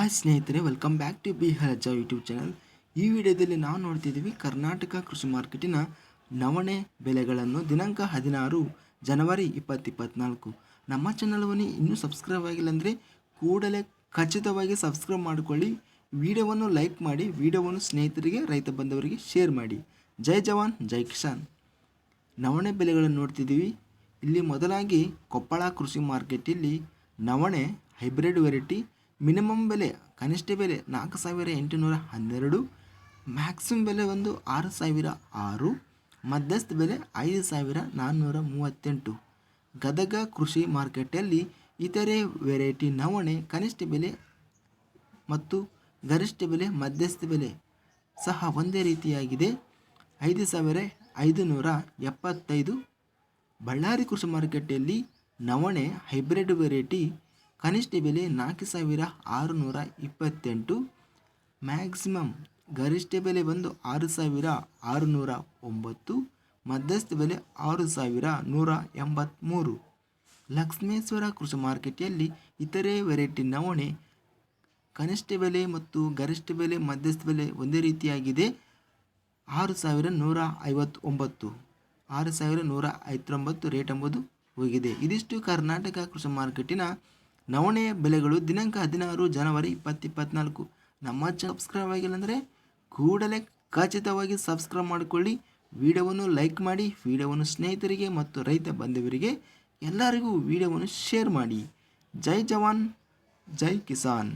Hi ಸ್ನೇಹಿತರೆ welcome back to ಬಿ ಹಜ ಯೂಟ್ಯೂಬ್ ಚಾನಲ್ ಈ ವಿಡಿಯೋದಲ್ಲಿ ನಾವು ನೋಡ್ತಿದ್ದೀವಿ ಕರ್ನಾಟಕ ಕೃಷಿ ಮಾರ್ಕೆಟಿನ ನವಣೆ ಬೆಲೆಗಳನ್ನು ದಿನಾಂಕ ಹದಿನಾರು ಜನವರಿ ಇಪ್ಪತ್ತಿಪ್ಪತ್ನಾಲ್ಕು. ನಮ್ಮ ಚಾನಲ್ವನ್ನು ಇನ್ನೂ ಸಬ್ಸ್ಕ್ರೈಬ್ ಆಗಿಲ್ಲ ಅಂದರೆ ಕೂಡಲೇ ಖಚಿತವಾಗಿ ಸಬ್ಸ್ಕ್ರೈಬ್ ಮಾಡಿಕೊಳ್ಳಿ. ವಿಡಿಯೋವನ್ನು ಲೈಕ್ ಮಾಡಿ, ವಿಡಿಯೋವನ್ನು ಸ್ನೇಹಿತರಿಗೆ, ರೈತ ಬಂಧವರಿಗೆ ಶೇರ್ ಮಾಡಿ. ಜೈ ಜವಾನ್, ಜೈ ಕಿಸಾನ್. ನವಣೆ ಬೆಲೆಗಳನ್ನು ನೋಡ್ತಿದ್ದೀವಿ. ಇಲ್ಲಿ ಮೊದಲಾಗಿ ಕೊಪ್ಪಳ ಕೃಷಿ ಮಾರ್ಕೆಟಲ್ಲಿ ನವಣೆ ಹೈಬ್ರಿಡ್ ವೆರೈಟಿ ಮಿನಿಮಮ್ ಬೆಲೆ, ಕನಿಷ್ಠ ಬೆಲೆ ನಾಲ್ಕು ಸಾವಿರ ಎಂಟುನೂರ ಹನ್ನೆರಡು, ಮ್ಯಾಕ್ಸಿಮಮ್ ಬೆಲೆ ಒಂದು ಆರು ಸಾವಿರ ಆರು, ಮಧ್ಯಸ್ಥ ಬೆಲೆ ಐದು ಸಾವಿರ ನಾನ್ನೂರ ಮೂವತ್ತೆಂಟು. ಗದಗ ಕೃಷಿ ಮಾರ್ಕೆಟಲ್ಲಿ ಇತರೆ ವೆರೈಟಿ ನವಣೆ ಕನಿಷ್ಠ ಬೆಲೆ ಮತ್ತು ಗರಿಷ್ಠ ಬೆಲೆ ಮಧ್ಯಸ್ಥ ಬೆಲೆ ಸಹ ಒಂದೇ ರೀತಿಯಾಗಿದೆ. ಐದು ಸಾವಿರ ಐದು ನೂರ ಎಪ್ಪತ್ತೈದು. ಬಳ್ಳಾರಿ ಕೃಷಿ ಮಾರುಕಟ್ಟೆಯಲ್ಲಿ ನವಣೆ ಹೈಬ್ರಿಡ್ ವೆರೈಟಿ ಕನಿಷ್ಠ ಬೆಲೆ ನಾಲ್ಕು ಸಾವಿರ ಆರುನೂರ ಇಪ್ಪತ್ತೆಂಟು. ಮ್ಯಾಕ್ಸಿಮಮ್ ಗರಿಷ್ಠ ಬೆಲೆ ಬಂದು ಆರು ಸಾವಿರ ಆರುನೂರ ಒಂಬತ್ತು. ಮಧ್ಯಸ್ಥ ಬೆಲೆ ಆರು ಸಾವಿರ ನೂರ ಎಂಬತ್ತ್ಮೂರು ಲಕ್ಷ್ಮೇಶ್ವರ ಕೃಷಿ ಮಾರ್ಕೆಟಲ್ಲಿ ಇತರೆ ವೆರೈಟಿ ನವಣೆ ಕನಿಷ್ಠ ಬೆಲೆ ಮತ್ತು ಗರಿಷ್ಠ ಬೆಲೆ ಮಧ್ಯಸ್ಥ ಬೆಲೆ ಒಂದೇ ರೀತಿಯಾಗಿದೆ. ಆರು ಸಾವಿರ ನೂರ ಐವತ್ತೊಂಬತ್ತು. ಆರು ಸಾವಿರ ನೂರ ಐವತ್ತೊಂಬತ್ತು ರೇಟ್ ಎಂಬುದು ಹೋಗಿದೆ. ಇದಿಷ್ಟು ಕರ್ನಾಟಕ ಕೃಷಿ ಮಾರ್ಕೆಟಿನ ನವಣೆಯ ಬೆಲೆಗಳು ದಿನಾಂಕ ಹದಿನಾರು ಜನವರಿ ಇಪ್ಪತ್ತಿಪ್ಪತ್ನಾಲ್ಕು. ನಮ್ಮ ಸಬ್ಸ್ಕ್ರೈಬ್ ಆಗಿಲ್ಲ ಅಂದರೆ ಕೂಡಲೇ ಖಚಿತವಾಗಿ ಸಬ್ಸ್ಕ್ರೈಬ್ ಮಾಡಿಕೊಳ್ಳಿ. ವಿಡಿಯೋವನ್ನು ಲೈಕ್ ಮಾಡಿ, ವಿಡಿಯೋವನ್ನು ಸ್ನೇಹಿತರಿಗೆ ಮತ್ತು ರೈತ ಬಂಧುವರಿಗೆ ಎಲ್ಲರಿಗೂ ವಿಡಿಯೋವನ್ನು ಶೇರ್ ಮಾಡಿ. ಜೈ ಜವಾನ್, ಜೈ ಕಿಸಾನ್.